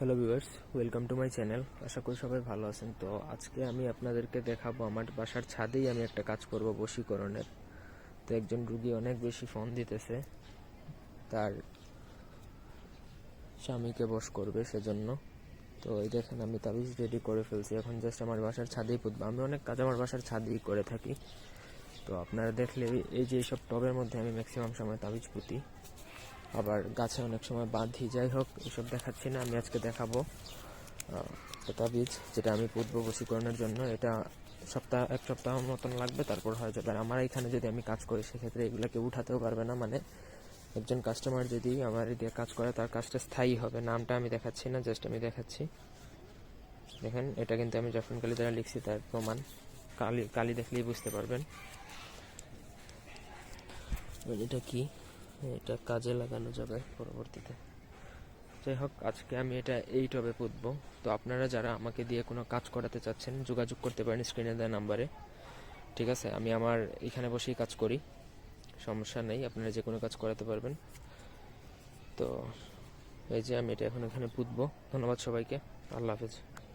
Hello viewers welcome to my channel আশা করি সবাই ভালো আছেন। তো আজকে আমি আপনাদেরকে দেখাবো, আমার বাসার ছাদেই আমি একটা কাজ করব বশীকরণের। তো একজন রুগী অনেক বেশি ফোন দিতেছে। তার স্বামীকে বশ করবে সেজন্য। তো এই দেখেন, আমি তাবিজ রেডি করে ফেলছি। এখন জাস্ট আমার বাসার ছাদেই পুতবো। আমি অনেক কাজ আমার বাসার ছাদেই করে থাকি। তো আপনারা দেখলে এই যে এইসব টবের মধ্যে আমি ম্যাক্সিমাম সময় তাবিজ পুঁতি। আবার গাছে অনেক সময় বাঁধি যাই হোক এসব দেখাচ্ছি না আমি আজকে দেখাবো আহ, বীজ যেটা আমি পুতবো বশীকরণের জন্য এটা সপ্তাহ এক সপ্তাহ মতন লাগবে তারপর হয়ে যাবে। আর আমার এখানে যদি আমি কাজ করি সেক্ষেত্রে এগুলোকে উঠাতেও পারবে না মানে একজন কাস্টমার যদি আমার দিয়ে কাজ করে তার কাজটা স্থায়ী হবে। নামটা আমি দেখাচ্ছি না জাস্ট আমি দেখাচ্ছি। দেখেন এটা কিন্তু আমি যখন কালি দ্বারা লিখছি তার প্রমাণ। কালি কালি দেখলেই বুঝতে পারবেন। এটা কি? এটা কাজে লাগানো যাবে পরবর্তীতে। যাই হোক, আজকে আমি এটা এই টবে পুঁতবো। তো আপনারা যারা আমাকে দিয়ে কোনো কাজ করাতে চাচ্ছেন, যোগাযোগ করতে পারেন স্ক্রিনে দেওয়া নাম্বারে। ঠিক আছে, আমি আমার এখানে বসেই কাজ করি। সমস্যা নেই, আপনারা যে কোনো কাজ করাতে পারবেন। তো এই যে আমি এটা এখন এখানে পুঁতবো। ধন্যবাদ সবাইকে। আল্লাহ হাফেজ।